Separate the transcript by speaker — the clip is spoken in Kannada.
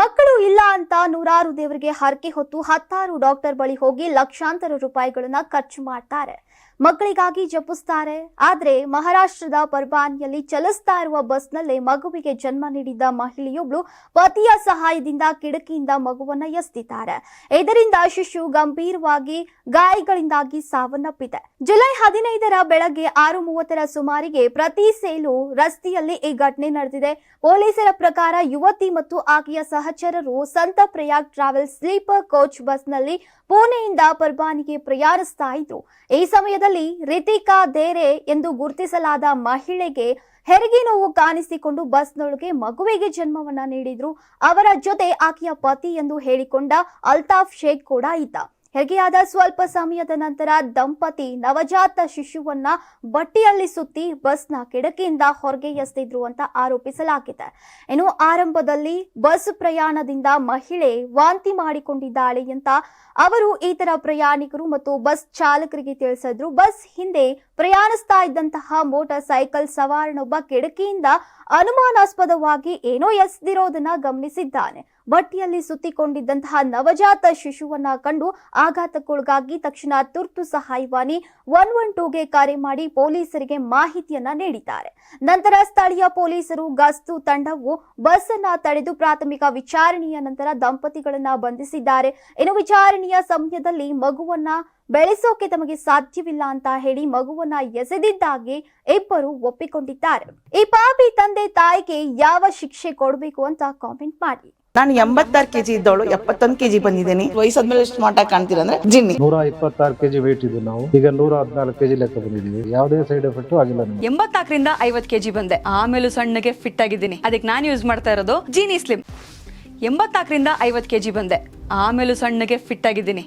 Speaker 1: ಮಕ್ಕಳು ಇಲ್ಲ ಅಂತ ನೂರಾರು ದೇವರಿಗೆ ಹರಕೆ ಹೊತ್ತು ಹತ್ತಾರು ಡಾಕ್ಟರ್ ಬಳಿ ಹೋಗಿ ಲಕ್ಷಾಂತರ ರೂಪಾಯಿಗಳನ್ನ ಖರ್ಚು ಮಾಡ್ತಾರೆ. ಮಕ್ಕಳಿಗಾಗಿ ಜಪಿಸ್ತಾರೆ. ಆದ್ರೆ ಮಹಾರಾಷ್ಟ್ರದ ಪರ್ಬಾನಿಯಲ್ಲಿ ಚಲಿಸ್ತಾ ಇರುವ ಬಸ್ನಲ್ಲೇ ಮಗುವಿಗೆ ಜನ್ಮ ನೀಡಿದ್ದ ಮಹಿಳೆಯೊಬ್ಳು ಪತಿಯ ಸಹಾಯದಿಂದ ಕಿಡಕಿಯಿಂದ ಮಗುವನ್ನ ಎಸ್ತಿದ್ದಾರೆ. ಇದರಿಂದ ಶಿಶು ಗಂಭೀರವಾಗಿ ಗಾಯಗಳಿಂದಾಗಿ ಸಾವನ್ನಪ್ಪಿದೆ. ಜುಲೈ ಹದಿನೈದರ ಬೆಳಗ್ಗೆ ಆರು ಮೂವತ್ತರ ಸುಮಾರಿಗೆ ಪ್ರತಿ ಸೇಲು ರಸ್ತೆಯಲ್ಲಿ ಈ ಘಟನೆ ನಡೆದಿದೆ. ಪೊಲೀಸರ ಪ್ರಕಾರ ಯುವತಿ ಮತ್ತು ಆಕೆಯ ಸಹಚರರು ಸಂತ ಪ್ರಯಾಗ್ ಟ್ರಾವೆಲ್ ಸ್ಲೀಪರ್ ಕೋಚ್ ಬಸ್ನಲ್ಲಿ ಪುಣೆಯಿಂದ ಪರ್ಬಾನಿಗೆ ಪ್ರಯಾಣಿಸ್ತಾ ಇದ್ರು. ಈ ಸಮಯದಲ್ಲಿ ರಿತಿಕಾ ದೇರೆ ಎಂದು ಗುರುತಿಸಲಾದ ಮಹಿಳೆಗೆ ಹೆರಿಗೆ ನೋವು ಕಾಣಿಸಿಕೊಂಡು ಬಸ್ನೊಳಗೆ ಮಗುವಿಗೆ ಜನ್ಮವನ್ನ ನೀಡಿದ್ರು. ಅವರ ಜೊತೆ ಆಕೆಯ ಪತಿ ಎಂದು ಹೇಳಿಕೊಂಡ ಅಲ್ತಾಫ್ ಶೇಖ್ ಕೂಡ ಇದ್ದ. ಹೆರಿಗೆಯಾದ ಸ್ವಲ್ಪ ಸಮಯದ ನಂತರ ದಂಪತಿ ನವಜಾತ ಶಿಶುವನ್ನ ಬಟ್ಟೆಯಲ್ಲಿ ಸುತ್ತಿ ಬಸ್ನ ಕಿಡಕಿಯಿಂದ ಹೊರಗೆ ಎಸ್ತಿದ್ರು ಅಂತ ಆರೋಪಿಸಲಾಗಿದೆ. ಇನ್ನು ಆರಂಭದಲ್ಲಿ ಬಸ್ ಪ್ರಯಾಣದಿಂದ ಮಹಿಳೆ ವಾಂತಿ ಮಾಡಿಕೊಂಡಿದ್ದಾಳೆ ಅಂತ ಅವರು ಇತರ ಪ್ರಯಾಣಿಕರು ಮತ್ತು ಬಸ್ ಚಾಲಕರಿಗೆ ತಿಳಿಸಿದ್ರು. ಬಸ್ ಹಿಂದೆ ಪ್ರಯಾಣಿಸ್ತಾ ಇದ್ದಂತಹ ಮೋಟಾರ್ ಸೈಕಲ್ ಸವಾರನೊಬ್ಬ ಕಿಡಕಿಯಿಂದ ಅನುಮಾನಾಸ್ಪದವಾಗಿ ಏನೋ ಎಸೆದಿರೋದನ್ನ ಗಮನಿಸಿದ್ದಾನೆ. ಬಟ್ಟೆಯಲ್ಲಿ ಸುತ್ತಿಕೊಂಡಿದ್ದಂತಹ ನವಜಾತ ಶಿಶುವನ್ನ ಕಂಡು ಆಘಾತಕ್ಕೊಳಗಾಗಿ ತಕ್ಷಣ ತುರ್ತು ಸಹಾಯವಾಣಿ ಒನ್ ಒನ್ ಟೂಗೆ ಕರೆ ಮಾಡಿ ಪೊಲೀಸರಿಗೆ ಮಾಹಿತಿಯನ್ನ ನೀಡಿದ್ದಾರೆ. ನಂತರ ಸ್ಥಳೀಯ ಪೊಲೀಸರು ಗಸ್ತು ತಂಡವು ಬಸ್ ತಡೆದು ಪ್ರಾಥಮಿಕ ವಿಚಾರಣೆಯ ನಂತರ ದಂಪತಿಗಳನ್ನ ಬಂಧಿಸಿದ್ದಾರೆ. ಇನ್ನು ವಿಚಾರಣೆಯ ಸಮಯದಲ್ಲಿ ಮಗುವನ್ನ ಬೆಳೆಸೋಕೆ ತಮಗೆ ಸಾಧ್ಯವಿಲ್ಲ ಅಂತ ಹೇಳಿ ಮಗುವನ್ನ ಎಸೆದಿದ್ದಾಗಿ ಇಬ್ಬರು ಒಪ್ಪಿಕೊಂಡಿದ್ದಾರೆ. ಈ ಪಾಪಿ ತಂದೆ ತಾಯಿಗೆ ಯಾವ ಶಿಕ್ಷೆ ಕೊಡಬೇಕು ಅಂತ ಕಾಮೆಂಟ್ ಮಾಡಿ.
Speaker 2: ನಾನು ಎಂಬತ್ತಾರು ಕೆಜಿ ಇದ್ದವಳು ಎಪ್ಪತ್ತೊಂದು ಕೆಜಿ ಬಂದಿದ್ದೀನಿ. ವಯಸ್ಸಾದ್ಮೇಲೆ ಎಷ್ಟು ಮಾಟ ಕಾಣ್ತೀರಾ ಅಂದ್ರೆ ಜಿನ್ನಿ.
Speaker 3: ನೂರ ಇಪ್ಪತ್ತಾರು ಕೆಜಿ ವೇಟ್ ಇದ್ದು ನಾವು. ಈಗ ನೂರ ಹದಿನಾಲ್ಕು ಕೆಜಿ ಲೆಕ್ಕ ಬಂದಿದ್ದೀವಿ. ಯಾವುದೇ ಸೈಡ್ ಎಫೆಕ್ಟ್ ಆಗಿಲ್ಲ ನಮಗೆ.
Speaker 4: ಎಂಬತ್ನಾಲ್ಕರಿಂದ ಐವತ್ ಕೆಜಿ ಬಂದೆ. ಆಮೇಲೂ ಸಣ್ಣಗೆ ಫಿಟ್ ಆಗಿದ್ದೀನಿ. ಅದಕ್ಕೆ ನಾನು ಯೂಸ್ ಮಾಡ್ತಾ ಇರೋದು ಜೀನಿ ಸ್ಲಿಮ್ ಎಂಬತ್ನಾಲ್ಕರಿಂದ ಐವತ್ತು ಕೆಜಿ ಬಂದೆ. ಆಮೇಲೂ ಸಣ್ಣಗೆ ಫಿಟ್ ಆಗಿದ್ದೀನಿ.